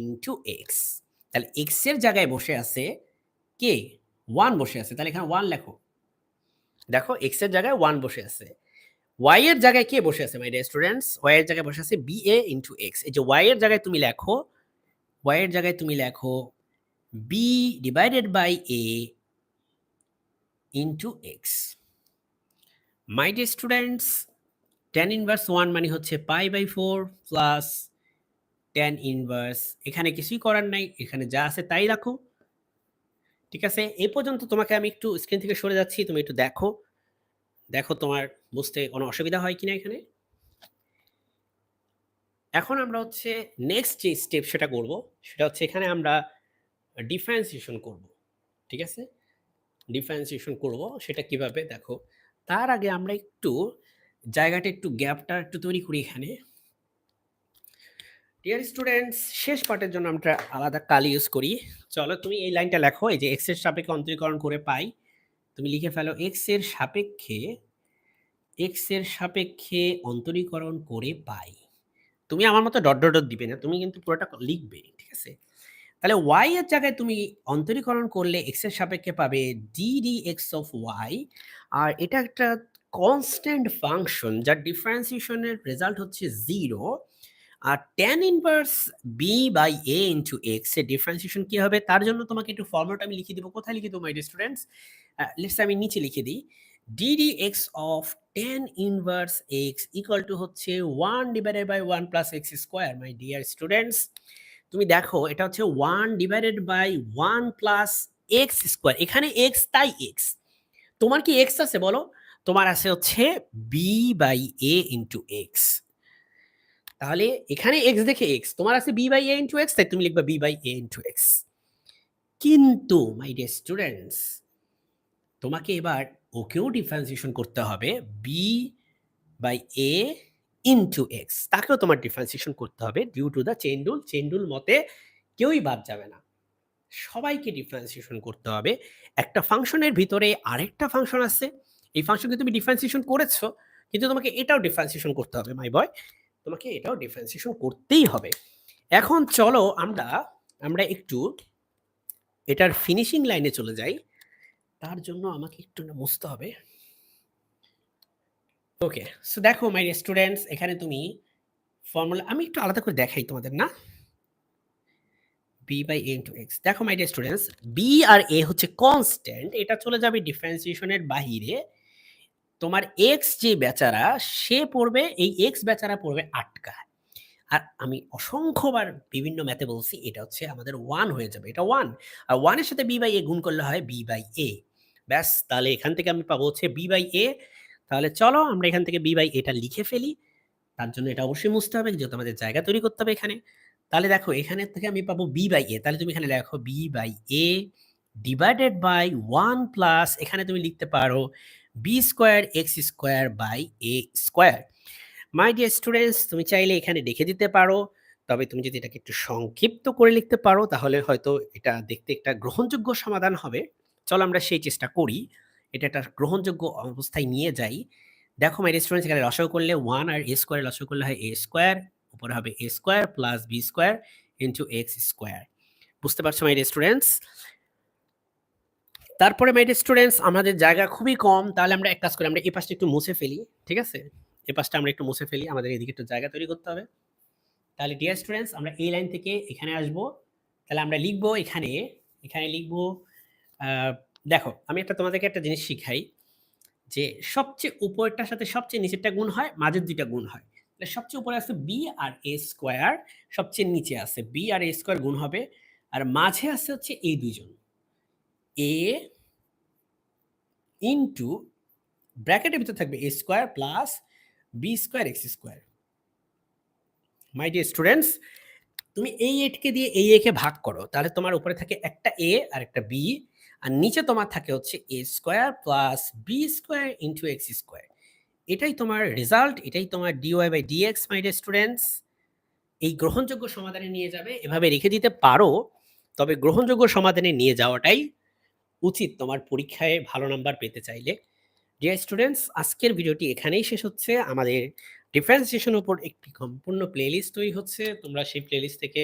Into X তাহলে এক্সের জায়গায় বসে আছে কে? ওয়ান বসে আছে। তাহলে এখানে ওয়ান লেখো। দেখো এক্সের জায়গায় ওয়ান বসে আছে। ওয়াই এর জায়গায় কে বসে আছে মাই ডিয়ার স্টুডেন্টস ওয়াই এর জায়গায় বসে আছে বি এ ইন্টু এক্স এই যে ওয়াই এর জায়গায় তুমি লেখো ওয়াই এর জায়গায় তুমি লেখো B divided by A into X my dear students tan inverse one মানে হচ্ছে pi by four plus tan inverse এখানে কিছুই করার নাই, এখানে যা আছে তাই রাখো। ঠিক আছে? এই পর্যন্ত তোমাকে আমি একটু স্ক্রিন থেকে সরে যাচ্ছি, তুমি একটু দেখো। দেখো তোমার বুঝতে কোনো অসুবিধা হয় কিনা এখানে। এখন আমরা হচ্ছে নেক্সট যে স্টেপ সেটা করব, সেটা হচ্ছে এখানে আমরা ডিফারেন্সিয়েশন করব। ঠিক আছে? ডিফারেন্সিয়েশন করব, সেটা কীভাবে? দেখো, তার আগে আমরা একটু জায়গাটা একটু গ্যাপটা একটু তৈরি করি এখানে। ডিয়ার স্টুডেন্টস শেষ পার্টের জন্য আমরা আলাদা কাল ইউজ করি। চলো তুমি এই লাইনটা লেখো, এই যে এক্সের সাপেক্ষে অন্তরীকরণ করে পাই। তুমি লিখে ফেলো এক্সের সাপেক্ষে এক্সের সাপেক্ষে অন্তরীকরণ করে পাই। তুমি আমার মতো ডট ডট দিবে না, তুমি কিন্তু পুরোটা লিখবে, ঠিক আছে? তাহলে ওয়াই এর জায়গায় তুমি অন্তরীকরণ করলে এক্সের সাপেক্ষে পাবে D D X of Y আর এটা একটা কনস্ট্যান্ট ফাংশন যার ডিফারেন্সিয়েশনের রেজাল্ট হচ্ছে zero R tan inverse B by A into এক্সের ডিফারেন্সিয়েশন কি হবে? তার জন্য তোমাকে একটু ফর্মুলাটা আমি লিখে দেবো। কোথায় লিখে দেবো মাই স্টুডেন্টস লেটস আমি নিচে লিখে দিই। D D X of tan inverse X equal to হচ্ছে one divided by one plus X square my dear students তুমি দেখো, এটা হচ্ছে one divided by one plus X square এখানে এক্স তাই এক্স তোমার কি এক্স আছে বলো? তোমার আছে হচ্ছে B by A into X তাহলে এখানে এক্স দেখে এক্স তোমার আছে B by A into X তাই তুমি লিখবা B by A into X কিন্তু মাই ডিয়ার স্টুডেন্টস তোমাকে এবার ওকেও ডিফারেন্সিয়েশন করতে হবে B by A into X তাকেও তোমার ডিফারেন্সিয়েশন করতে হবে due to the chain rule rule মতে কেউই বাদ যাবে না। সবাইকে ডিফারেন্সিয়েশন করতে হবে। একটা ফাংশনের ভিতরে আরেকটা ফাংশন আছে। এই ফাংশনকে তুমি ডিফারেন্সিয়েশন করেছ, কিন্তু তোমাকে এটাও ডিফারেন্সিয়েশন করতে হবে মাই বয় তোমাকে এটাও ডিফারেন্সিয়েশন করতেই হবে। এখন চলো আমরা আমরা একটু এটার ফিনিশিং লাইনে চলে যাই। তার জন্য আমাকে একটু না মুছতে হবে। ওকে সো দেখো মাই স্টুডেন্টস এখানে তুমি ফর্মুলা আমি একটু আলাদা করে দেখাই তোমাদের, না? B by A into X দেখো মাই স্টুডেন্টস বি আর এ হচ্ছে কনস্ট্যান্ট এটা চলে যাবে ডিফারেন্সিয়েশনের বাহিরে। তোমার এক্স যে বেচারা, সে পড়বে, এই এক্স বেচারা পড়বে আটকা আর আমি অসংখ্যবার বিভিন্ন ম্যাথে বলছি, এটা হচ্ছে আমাদের ওয়ান হয়ে যাবে, এটা ওয়ান আর ওয়ানের সাথে বি বাই এ গুণ করলে হয় বি বাই এ ব্যাস, তাহলে এখান থেকে আমি পাবো হচ্ছে বি বাই এ তাহলে চলো, আমরা এখান থেকে বি বাই এটা লিখে ফেলি। তার জন্য এটা অবশ্যই মুছতে হবে, যেহেতু আমাদের জায়গা তৈরি করতে হবে এখানে। তাহলে দেখো, এখানে থেকে আমি পাবো বি বাই এ তাহলে তুমি এখানে লেখো B by A divided by one plus এখানে তুমি লিখতে পারো B square X square by A square my dear students তুমি চাইলে এখানে লিখে দিতে পারো, তবে তুমি যদি এটাকে একটু সংক্ষিপ্ত করে লিখতে পারো, তাহলে হয়তো এটা দেখতে একটা গ্রহণযোগ্য সমাধান হবে। চলো আমরা সেই চেষ্টা করি, এটা একটা গ্রহণযোগ্য অবস্থায় নিয়ে যাই। দেখো মাই স্টুডেন্টস এখানে লসাগু করলে ওয়ান আর এ স্কোয়ার লসাগু করলে হয় এ স্কোয়ার উপরে হবে A square plus B square into X square বুঝতে পারছ মাই স্টুডেন্টস তারপরে মাই স্টুডেন্টস আমাদের জায়গা খুবই কম, তাহলে আমরা এক কাজ করি, আমরা এই পাশটা একটু মুছে ফেলি, ঠিক আছে? এই পাশটা আমরা একটু মুছে ফেলি, আমাদের এদিকে একটু জায়গা তৈরি করতে হবে। তাহলে ডিয়ার স্টুডেন্টস আমরা এই লাইন থেকে এখানে আসব, তাহলে আমরা লিখব এখানে এখানে লিখব দেখো, আমি একটা তোমাদেরকে একটা জিনিস শিখাই, যে সবচেয়ে উপরটার সাথে সবচেয়ে নিচেরটা গুণ হয়, মাঝের দুইটা গুণ হয়। তাহলে সবচেয়ে উপরে আছে বি আর এ স্কোয়ার সবচেয়ে নিচে আছে বি আর এ স্কোয়ার গুণ হবে, আর মাঝে আছে হচ্ছে এই দুইজন। এ ইন্টু ব্র্যাকেটের ভিতরে থাকবে A square plus B square X square my dear students তুমি এই এটকে দিয়ে এই একে ভাগ করো, তাহলে তোমার উপরে থাকে একটা এ আর একটা বি আর নিচে তোমার থাকে হচ্ছে A square plus B square into X square এটাই তোমার রেজাল্ট এটাই তোমার D Y by D X my dear students এই গ্রহণযোগ্য সমাধানে নিয়ে যাবে, এভাবে রেখে দিতে পারো, তবে গ্রহণযোগ্য সমাধানে নিয়ে যাওয়াটাই উচিত তোমার পরীক্ষায় ভালো নাম্বার পেতে চাইলে। ডিয়ার স্টুডেন্টস আজকের ভিডিওটি এখানেই শেষ হচ্ছে। আমাদের ডিফারেন্সিয়েশন উপর একটি সম্পূর্ণ প্লেলিস্ট তৈরি হচ্ছে। তোমরা সেই প্লেলিস্ট থেকে